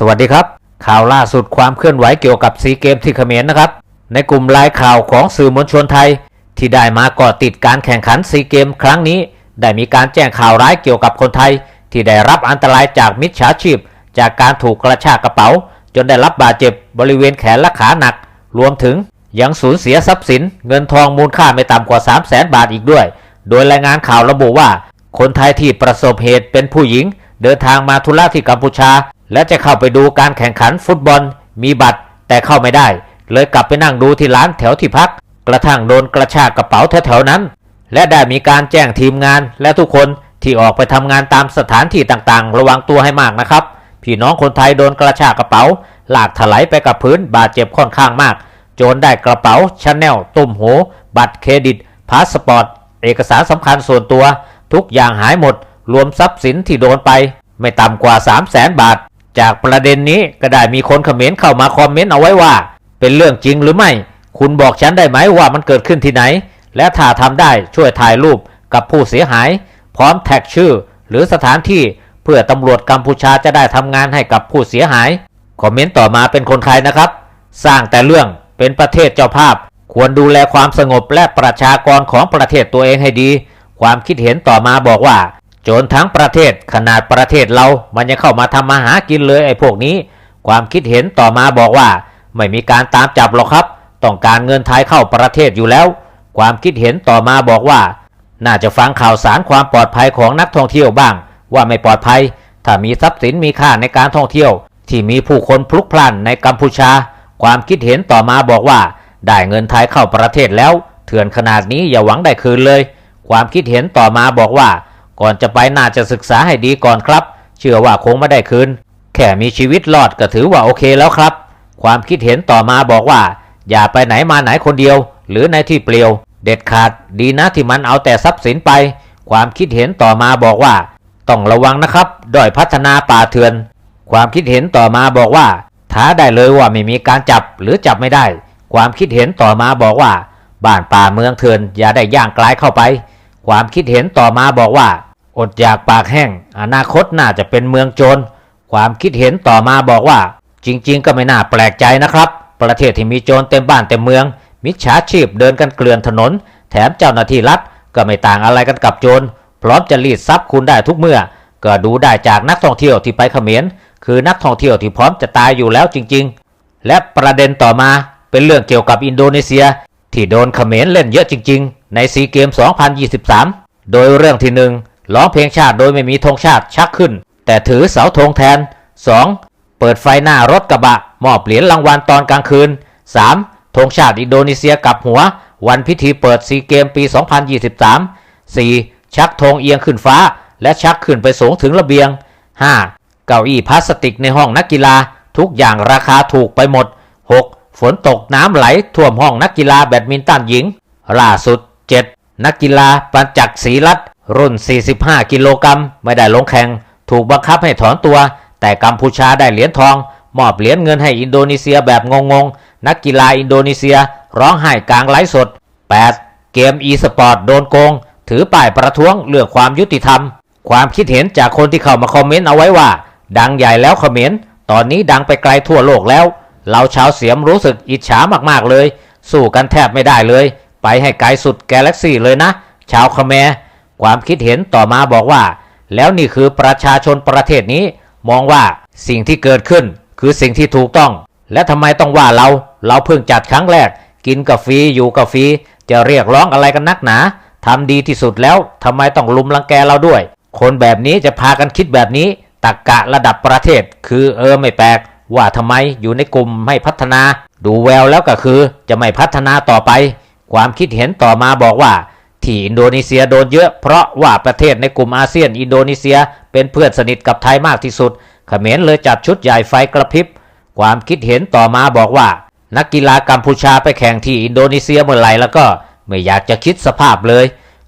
สวัสดีครับ ข่าวล่าสุดความเคลื่อนไหวเกี่ยวกับซีเกมที่เขมรนะครับ ในกลุ่มรายข่าวของสื่อมวลชนไทย ที่ได้มากาะติดการแข่งขันซีเกมครั้งนี้ ได้มีการแจ้งข่าวร้ายเกี่ยวกับคนไทย ที่ได้รับอันตรายจากมิจฉาชีพ จากการถูกกระชากกระเป๋า จนได้รับบาดเจ็บบริเวณแขนและขาหนัก รวมถึงยังสูญเสียทรัพย์สิน เงินทองมูลค่าไม่ต่ำกว่า 3 0 0แสนบาทอีกด้วย โดยรายงานข่าวระบุว่า คนไทยที่ประสบเหตุเป็นผู้หญิง เดินทางมาธุระที่กัมพูชา และจะเข้าไปดูการแข่งขันฟุตบอล มีบัตร แต่เข้าไม่ได้ เลยกลับไปนั่งดูที่ร้านแถวที่พัก กระทั่งโดนกระชากกระเป๋าแถวๆนั้น และได้มีการแจ้งทีมงานและทุกคนที่ออกไปทำงานตามสถานที่ต่างๆ ระวังตัวให้มากนะครับ พี่น้องคนไทยโดนกระชากกระเป๋า หลากถลายไปกับพื้นบาดเจ็บค่อนข้างมาก โจรได้กระเป๋าชาแนลตุ่มหู บัตรเครดิตพาสปอร์ต เอกสารสำคัญส่วนตัว ทุกอย่างหายหมด รวมทรัพย์สินที่โดนไป ไม่ต่ำกว่า 3 0 0แสนบาท จากประเด็นนี้ก็ได้มีคนเขมรเข้ามาคอมเมนต์เอาไว้ว่า เป็นเรื่องจริงหรือไม่ คุณบอกฉันได้ไหมว่ามันเกิดขึ้นที่ไหน และถ้าทำได้ช่วยถ่ายรูปกับผู้เสียหาย พร้อมแท็กชื่อ หรือสถานที่เพื่อตำรวจกัมพูชาจะได้ทำงานให้กับผู้เสียหายคอมเมนต์ต่อมาเป็นคนไทยนะครับ สร้างแต่เรื่องเป็นประเทศเจ้าภาพ ควรดูแลความสงบและประชากรของประเทศตัวเองให้ดี ความคิดเห็นต่อมาบอกว่า จรทั้งประเทศขนาดประเทศเรามันยังเข้ามาทำมาหากินเลยไอ้พวกนี้ ความคิดเห็นต่อมาบอกว่า ไม่มีการตามจับหรอกครับ ต้องการเงินไทยเข้าประเทศอยู่แล้ว ความคิดเห็นต่อมาบอกว่า น่าจะฟังข่าวสารความปลอดภัยของนักท่องเที่ยวบ้าง ว่าไม่ปลอดภัย ถ้ามีทรัพย์สินมีค่าในการท่องเที่ยว ที่มีผู้คนพลุกพล่านในกัมพูชา ความคิดเห็นต่อมาบอกว่า ได้เงินไทยเข้าประเทศแล้ว เถื่อนขนาดนี้อย่าหวังได้คืนเลย ความคิดเห็นต่อมาบอกว่า ก่อนจะไปน่าจะศึกษาให้ดีก่อนครับ เชื่อว่าคงไม่ได้คืน แค่มีชีวิตรอดก็ถือว่าโอเคแล้วครับ ความคิดเห็นต่อมาบอกว่า อย่าไปไหนมาไหนคนเดียว หรือในที่เปลี่ยว เด็ดขาดดีนะที่มันเอาแต่ทรัพย์สินไป ความคิดเห็นต่อมาบอกว่า ต้องระวังนะครับด้อยพัฒนาป่าเถื่อน ความคิดเห็นต่อมาบอกว่าท้าได้เลยว่าไม่มีการจับหรือจับไม่ได้ ความคิดเห็นต่อมาบอกว่า บ้านป่าเมืองเถื่อนอย่าได้ย่างกลายเข้าไป ความคิดเห็นต่อมาบอกว่า อดอยากปากแห้ง อนาคตน่าจะเป็นเมืองโจร ความคิดเห็นต่อมาบอกว่า จริง ๆ ก็ไม่น่าแปลกใจนะครับ ประเทศที่มีโจรเต็มบ้านเต็มเมือง มิจฉาชีพเดินกันเกลื่อนถนน แถมเจ้าหน้าที่รัฐก็ไม่ต่างอะไรกันกับโจร พร้อมจะรีดทรัพย์คุณได้ทุกเมื่อ ก็ดูได้จากนักท่องเที่ยวที่ไปเขมร คือนักท่องเที่ยวที่พร้อมจะตายอยู่แล้วจริง ๆ และประเด็นต่อมาเป็นเรื่องเกี่ยวกับอินโดนีเซีย ที่โดนเขมรเล่นเยอะจริง ๆ ในซีเกม 2023 โดยเรื่องที่หนึ่ง ร้องเพลงชาติโดยไม่มีธงชาติชักขึ้น แต่ถือเสาธงแทน 2. เปิดไฟหน้ารถกระบะมอบเหรียญรางวัลตอนกลางคืน 3. ธงชาติอินโดนีเซียกับหัว วันพิธีเปิดซีเกมปี 2023 4. ชักธงเอียงขึ้นฟ้า และชักขึ้นไปสูงถึงระเบียง 5. เก้าอี้พลาสติกในห้องนักกีฬา ทุกอย่างราคาถูกไปหมด 6. ฝนตกน้ำไหลท่วมห้องนักกีฬาแบดมินตันหญิงล่าสุด 7. นักกีฬาปัญจักรศรีรัตน์ รุ่น 45 กิโลกรัมไม่ได้ลงแข่ง ถูกบังคับให้ถอนตัว แต่กัมพูชาได้เหรียญทอง มอบเหรียญเงินให้อินโดนีเซียแบบงงๆ นักกีฬาอินโดนีเซียร้องไห้กลางไลฟ์สด 8. เกมอีสปอร์ตโดนโกง ถือป้ายประท้วงเรื่องความยุติธรรม ความคิดเห็นจากคนที่เข้ามาคอมเมนต์เอาไว้ว่า ดังใหญ่แล้วเขมรตอนนี้ดังไปไกลทั่วโลกแล้ว เราชาวเสียมรู้สึกอิจฉามากๆเลย สู้กันแทบไม่ได้เลย ไปให้ไกลสุดกาแล็กซี่เลยนะ ชาวเขมร ความคิดเห็นต่อมาบอกว่า แล้วนี่คือประชาชนประเทศนี้ มองว่าสิ่งที่เกิดขึ้น คือสิ่งที่ถูกต้อง และทำไมต้องว่าเรา เราเพิ่งจัดครั้งแรก กินกาแฟอยู่กาแฟจะเรียกร้องอะไรกันนักหนาทำดีที่สุดแล้วทำไมต้องลุมลังแกเราด้วย คนแบบนี้จะพากันคิดแบบนี้ตักกะระดับประเทศ คือเออไม่แปลก ว่าทำไมอยู่ในกลุ่มไม่พัฒนา ดูแววแล้วก็คือจะไม่พัฒนาต่อไป ความคิดเห็นต่อมาบอกว่า ที่อินโดนีเซียโดนเยอะเพราะว่าประเทศในกลุ่มอาเซียนอินโดนีเซียเป็นเพื่อนสนิทกับไทยมากที่สุดเขมรเลยจัดชุดใหญ่ไฟกระพริบ ความคิดเห็นต่อมาบอกว่า นักกีฬากัมพูชาไปแข่งที่อินโดนีเซียเมื่อไหร่แล้วก็ไม่อยากจะคิดสภาพเลย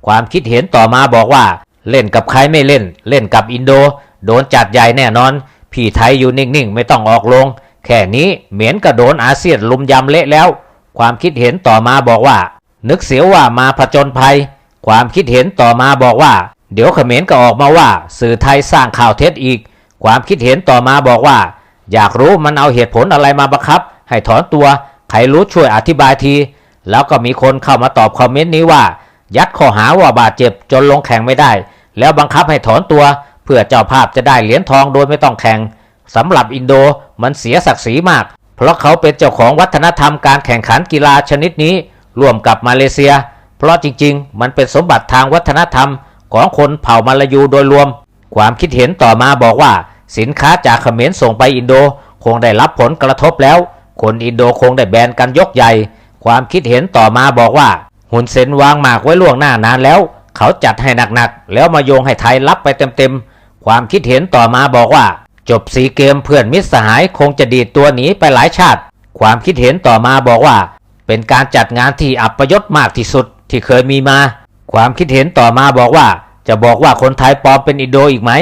ความคิดเห็นต่อมาบอกว่า เล่นกับใครไม่เล่น เล่นกับอินโด โดนจัดใหญ่แน่นอน พี่ไทยอยู่นิ่งๆ ไม่ต้องออกลง แค่นี้เหมียนก็โดนอาเซียนลุมยำเละแล้ว ความคิดเห็นต่อมาบอกว่า นึกเสียวว่ามาผจญภัย ความคิดเห็นต่อมาบอกว่า เดี๋ยวเขมรก็ออกมาว่า สื่อไทยสร้างข่าวเท็จอีก ความคิดเห็นต่อมาบอกว่า อยากรู้มันเอาเหตุผลอะไรมาบังคับ ให้ถอนตัว ใครรู้ช่วยอธิบายที แล้วก็มีคนเข้ามาตอบคอมเมนต์นี้ว่า ยัดข้อหาว่าบาดเจ็บจนลงแข่งไม่ได้ แล้วบังคับให้ถอนตัว เพื่อเจ้าภาพจะได้เหรียญทองโดยไม่ต้องแข่งสำหรับอินโดมันเสียศักดิ์ศรีมาก เพราะเขาเป็นเจ้าของวัฒนธรรมการแข่งขันกีฬาชนิดนี้ ร่วมกับมาเลเซีย เพราะจริงๆ มันเป็นสมบัติทางวัฒนธรรมของคนเผ่ามาลายูโดยรวม ความคิดเห็นต่อมาบอกว่า สินค้าจากเขมรส่งไปอินโดคงได้รับผลกระทบแล้ว คนอินโดคงได้แบนกันยกใหญ่ ความคิดเห็นต่อมาบอกว่า หุนเซนวางหมากไว้ล่วงหน้านานแล้ว เขาจัดให้หนักๆ แล้วมาโยงให้ไทยรับไปเต็มๆ ความคิดเห็นต่อมาบอกว่า จบสีเกมเพื่อนมิตรสหายคงจะดีดตัวหนีไปหลายชาติ ความคิดเห็นต่อมาบอกว่า เป็นการจัดงานที่อับประยศมากที่สุดที่เคยมีมา ความคิดเห็นต่อมาบอกว่า จะบอกว่าคนไทยปลอมเป็นอินโดอีกไหม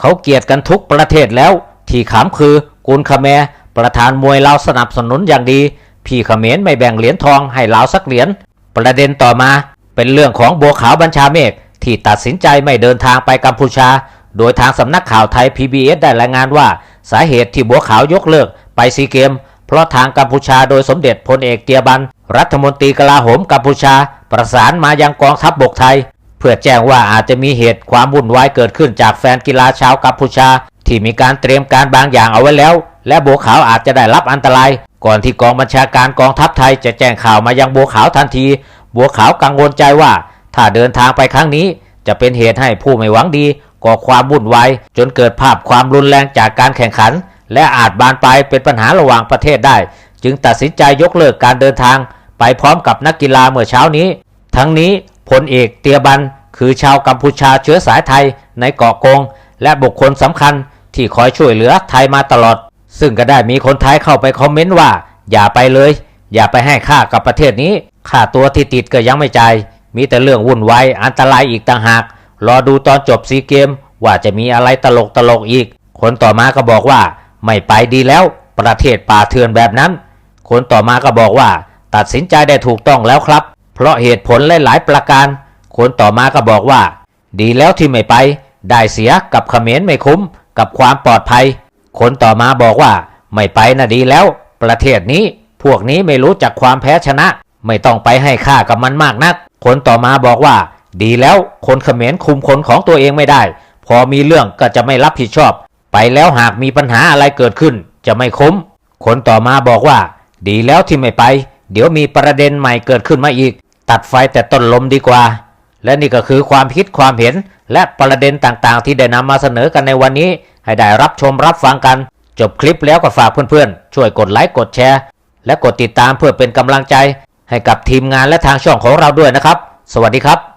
เขาเกลียดกันทุกประเทศแล้ว ที่ขำคือกุลคแมรประธานมวยเราวสนับสนุนอย่างดี พี่ขเขมรไม่แบ่งเหรียญทองให้เราวสักเหรียญ ประเด็นต่อมาเป็นเรื่องของบัวขาวบัญชาเมฆที่ตัดสินใจไม่เดินทางไปกัมพูชา โดยทางสำนักข่าวไทย PBS ได้รายงานว่า สาเหตุที่บัวขาวยกเลิกไปซีเกม เพราะทางกัมพูชาโดยสมเด็จพลเอกเตียบัน รัฐมนตรีกลาโหมกัมพูชา ประสานมายังกองทัพบบกไทย เพื่อแจ้งว่าอาจจะมีเหตุความวุ่นวายเกิดขึ้นจากแฟนกีฬาชาวกัมพูชา ที่มีการเตรียมการบางอย่างเอาไว้แล้ว และบัวขาวอาจจะได้รับอันตราย ก่อนที่กองบัญชาการกองทัพไทยจะแจ้งข่าวมายังบัวขาวทันที บัวขาวกังวลใจว่า ถ้าเดินทางไปครั้งนี้จะเป็นเหตุให้ผู้ไม่หวังดีก่อความวุ่นวายจนเกิดภาพความรุนแรงจากการแข่งขัน และอาจบานปลายเป็นปัญหาระหว่างประเทศได้ จึงตัดสินใจยกเลิกการเดินทาง ไปพร้อมกับนักกีฬาเมื่อเช้านี้ ทั้งนี้พลเอกเตียบัน คือชาวกัมพูชาเชื้อสายไทยในเกาะกง และบุคคลสำคัญที่คอยช่วยเหลือไทยมาตลอด ซึ่งก็ได้มีคนไทยเข้าไปคอมเมนต์ว่า อย่าไปเลย อย่าไปให้ค่ากับประเทศนี้ค่าตัวที่ติดก็ยังไม่จ่ายมีแต่เรื่องวุ่นวายอันตรายอีกต่างหาก รอดูตอนจบซีเกมว่าจะมีอะไรตลกตลกอีก คนต่อมาก็บอกว่า ไม่ไปดีแล้ว ประเทศป่าเถื่อนแบบนั้น คนต่อมาก็บอกว่า ตัดสินใจได้ถูกต้องแล้วครับ เพราะเหตุผลหลายๆประการ คนต่อมาก็บอกว่า ดีแล้วที่ไม่ไป ได้เสียกับเขมรไม่คุ้ม กับความปลอดภัย คนต่อมาบอกว่า ไม่ไปนะดีแล้ว ประเทศนี้พวกนี้ไม่รู้จักความแพ้ชนะ ไม่ต้องไปให้ค่ากับมันมากนัก คนต่อมาบอกว่า ดีแล้วคนเขมรคุมคนของตัวเองไม่ได้ พอมีเรื่องก็จะไม่รับผิดชอบ ไปแล้วหากมีปัญหาอะไรเกิดขึ้น จะไม่คุ้ม คนต่อมาบอกว่า ดีแล้วที่ไม่ไป เดี๋ยวมีประเด็นใหม่เกิดขึ้นมาอีก ตัดไฟแต่ต้นลมดีกว่า และนี่ก็คือความคิดความเห็น และประเด็นต่างๆ ที่ได้นำมาเสนอกันในวันนี้ ให้ได้รับชมรับฟังกัน จบคลิปแล้วก็ฝากเพื่อนๆ ช่วยกดไลค์กดแชร์ และกดติดตามเพื่อเป็นกำลังใจ ให้กับทีมงานและทางช่องของเราด้วยนะครับ สวัสดีครับ